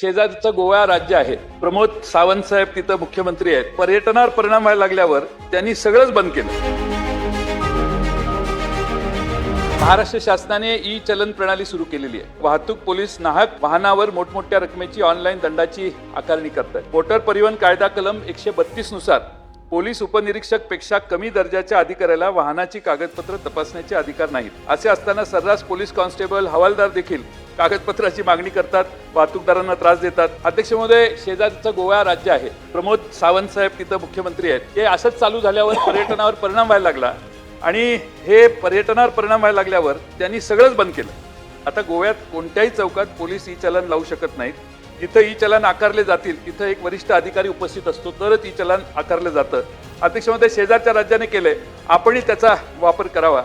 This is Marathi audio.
शेजारचं गोवा राज्य आहे. प्रमोद सावंत साहेब तिथं मुख्यमंत्री आहेत. पर्यटनावर परिणाम व्हायला लागल्यावर त्यांनी सगळंच बंद केलं. महाराष्ट्र शासनाने ई चलन प्रणाली सुरू केलेली आहे. वाहतूक पोलीस नाहक वाहनावर मोठमोठ्या रकमेची ऑनलाईन दंडाची आकारणी करतात. मोटर परिवहन कायदा कलम एकशे बत्तीसनुसार पोलीस उपनिरीक्षकपेक्षा कमी दर्जाच्या अधिकाऱ्याला वाहनाची कागदपत्र तपासण्याचे अधिकार नाहीत. असे असताना सर्रास पोलीस कॉन्स्टेबल हवालदार देखील कागदपत्राची मागणी करतात वाहतूकदारांना त्रास देतात. अध्यक्ष महोदय शेजारचं गोवा राज्य आहे. प्रमोद सावंत साहेब तिथं मुख्यमंत्री आहेत. हे असंच चालू झाल्यावर पर्यटनावर परिणाम व्हायला लागला. आणि हे पर्यटनावर परिणाम व्हायला लागल्यावर त्यांनी सगळंच बंद केलं. आता गोव्यात कोणत्याही चौकात पोलीस ई चलन लावू शकत नाहीत. जिथं ई चलन आकारले जातील तिथं एक वरिष्ठ अधिकारी उपस्थित असतो तरच ई चलन आकारलं जातं. अध्यक्ष महोदय शेजारच्या राज्याने केलंय. आपणही त्याचा वापर करावा.